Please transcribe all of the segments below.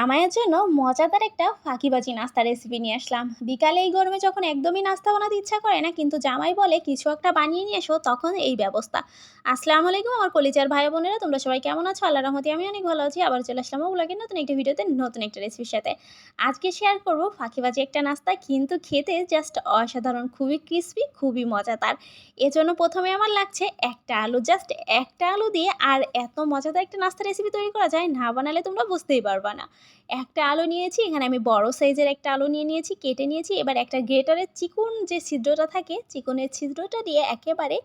জামাইয়ের জন্য মজাদার একটা ফাঁকিবাজি নাস্তা রেসিপি নিয়ে আসলাম। বিকালে এই গরমে যখন একদমই নাস্তা বানাতে ইচ্ছা করে না, কিন্তু জামাই বলে, কিছু একটা বানিয়ে নিয়ে এসো, তখন এই ব্যবস্থা। আসসালামু আলাইকুম আমার কলিজার ভাই বোনেরা, তোমরা সবাই কেমন আছো? আল্লাহ রহমতে আমি অনেক ভালো আছি। আবার চলে আসলাম ওগুলোকে নতুন একটা ভিডিওতে নতুন একটা রেসিপির সাথে। আজকে শেয়ার করব ফাঁকিবাজি একটা নাস্তা, কিন্তু খেতে জাস্ট অসাধারণ, খুবই ক্রিস্পি খুবই মজাদার। এজন্য প্রথমে আমার লাগছে একটা আলু জাস্ট একটা আলু দিয়ে আর এত মজাদার একটা নাস্তা রেসিপি তৈরি করা যায়, না বানালে তোমরা বুঝতেই পারবা না। একটা আলু নিয়েছি, এখানে আমি বড় সাইজের একটা আলু নিয়ে নিয়েছি, কেটে নিয়েছি। এবার একটা গ্রেটারের চিকুন যে ছিদ্রটা থাকে, চিকুনের ছিদ্রটা দিয়ে একেবারে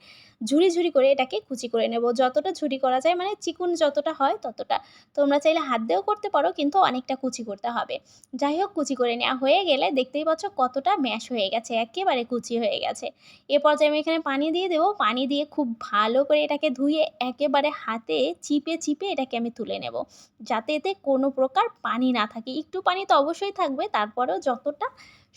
ঝুড়ি ঝুড়ি করে এটাকে কুচি করে নেব। যতটা ঝুড়ি করা যায় মানে চিকুন যতটা হয় ততটা। তোমরা চাইলে হাত দিয়েও করতে পারো, কিন্তু অনেকটা কুচি করতে হবে। যাই হোক, কুচি করে নেওয়া হয়ে গেলে দেখতেই পাচ্ছ কতটা ম্যাশ হয়ে গেছে, একেবারে কুচি হয়ে গেছে। এ পর্যায়ে আমি এখানে পানি দিয়ে দেবো। পানি দিয়ে খুব ভালো করে এটাকে ধুয়ে একেবারে হাতে চিপে চিপে এটাকে আমি তুলে নেব। যাতে এতে কোনো প্রকার পানি না থাকে, একটু পানি তো অবশ্যই থাকবে, তারপরেও যতটা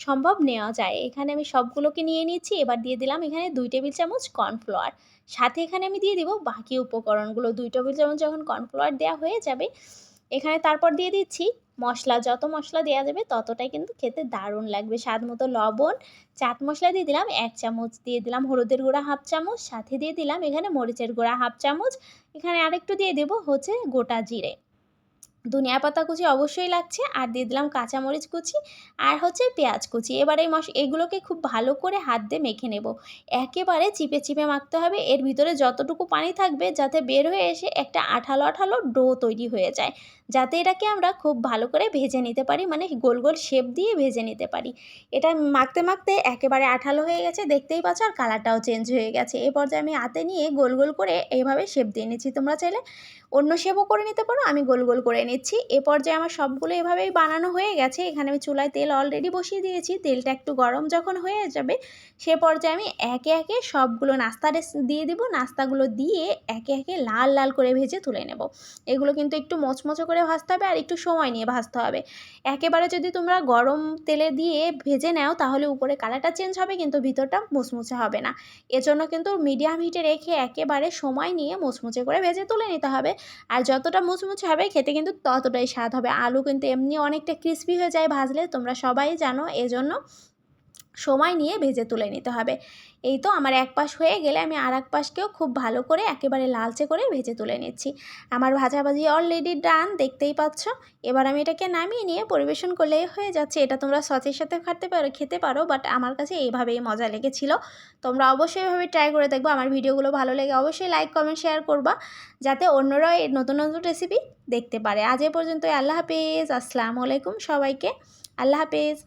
সম্ভব নেওয়া যায়। এখানে আমি সবগুলোকে নিয়ে নিচ্ছি, এবার দিয়ে দিলাম এখানে দুই টেবিল চামচ কর্নফ্লাওয়ার সাথে এখানে আমি দিয়ে দিব বাকি উপকরণগুলো, দুই টেবিল চামচ যখন কর্নফ্লাওয়ার দেওয়া হয়ে যাবে, এখানে তারপর দিয়ে দিচ্ছি মশলা, যত মশলা দেওয়া যাবে ততটাই কিন্তু খেতে দারুণ লাগবে। স্বাদ মতো লবণ, চাট মশলা দিয়ে দিলাম এক চামচ, দিয়ে দিলাম হলুদের গুঁড়া হাফ চামচ, সাথে দিয়ে দিলাম এখানে মরিচের গুঁড়া হাফ চামচ, এখানে আরেকটু দিয়ে দেবো হচ্ছে গোটা জিরে। ধনিয়া পাতা কুচি অবশ্যই লাগছে, আর দিয়ে দিলাম কাঁচামরিচ কুচি, আর হচ্ছে পেঁয়াজ কুচি। এবার এই মশ, এগুলোকে খুব ভালো করে হাত দিয়ে মেখে নেব। একেবারে চিপে চিপে মাখতে হবে, এর ভিতরে যতটুকু পানি থাকবে যাতে বের হয়ে এসে একটা আঠালো আঠালো ডো তৈরি হয়ে যায়, যাতে এটাকে আমরা খুব ভালো করে ভেজে নিতে পারি মানে গোল গোল শেপ দিয়ে ভেজে নিতে পারি। এটা মাখতে মাখতে একেবারে আঠালো হয়ে গেছে, দেখতেই পাচ্ছ, আর কালারটাও চেঞ্জ হয়ে গেছে। এ পর্যায়ে আমি হাতে নিয়ে গোল গোল করে এইভাবে শেপ দিয়ে নিচ্ছি। তোমরা চাইলে অন্য শেপও করে নিতে পারো, আমি গোল গোল করে নিচ্ছি। এ পর্যায়ে আমার সবগুলো এভাবেই বানানো হয়ে গেছে। এখানে আমি চুলায় তেল অলরেডি বসিয়ে দিয়েছি। তেলটা একটু গরম যখন হয়ে যাবে, সে পর্যায়ে আমি একে একে সবগুলো নাস্তা দিয়ে দিব। নাস্তাগুলো দিয়ে একে একে লাল লাল করে ভেজে তুলে নেব। এগুলো কিন্তু একটু মচমচো করে ভাজতে হবে আর একটু সময় নিয়ে ভাজতে হবে। একেবারে যদি তোমরা গরম তেলে দিয়ে ভেজে নাও, তাহলে উপরে কালারটা চেঞ্জ হবে, কিন্তু ভিতরটা মুচমুচে হবে না। এজন্য কিন্তু মিডিয়াম হিটে রেখে একেবারে সময় নিয়ে মুচমুচে করে ভেজে তুলে নিতে হবে। আর যতটা মুচমুচে হবে, খেতে কিন্তু ততটাই স্বাদ হবে। আলু কিন্তু এমনি অনেকটা ক্রিস্পি হয়ে যায় ভাজলে, তোমরা সবাই জানো, এজন্য সময় নিয়ে ভেজে তুলে নিতে হবে। এই তো আমার এক পাশ হয়ে গেলে আমি আর এক পাশকেও খুব ভালো করে একেবারে লালচে করে ভেজে তুলে নিচ্ছি। আমার ভাজাভাজি অলরেডি ডান দেখতেই পাচ্ছ। এবার আমি এটাকে নামিয়ে নিয়ে পরিবেশন করলেই হয়ে যাচ্ছে। এটা তোমরা সচের সাথে খাতে পারো, খেতে পারো বাট আমার কাছে এইভাবেই মজা লেগেছিল। তোমরা অবশ্যই এভাবে ট্রাই করে দেখব। আমার ভিডিওগুলো ভালো লেগে অবশ্যই লাইক কমেন্ট শেয়ার করবা, যাতে অন্যরাও এই নতুন নতুন রেসিপি দেখতে পারে। আজ এ পর্যন্ত আল্লাহ হাফেজ। আসসালামু আলাইকুম সবাইকে। আল্লাহ হাফেজ।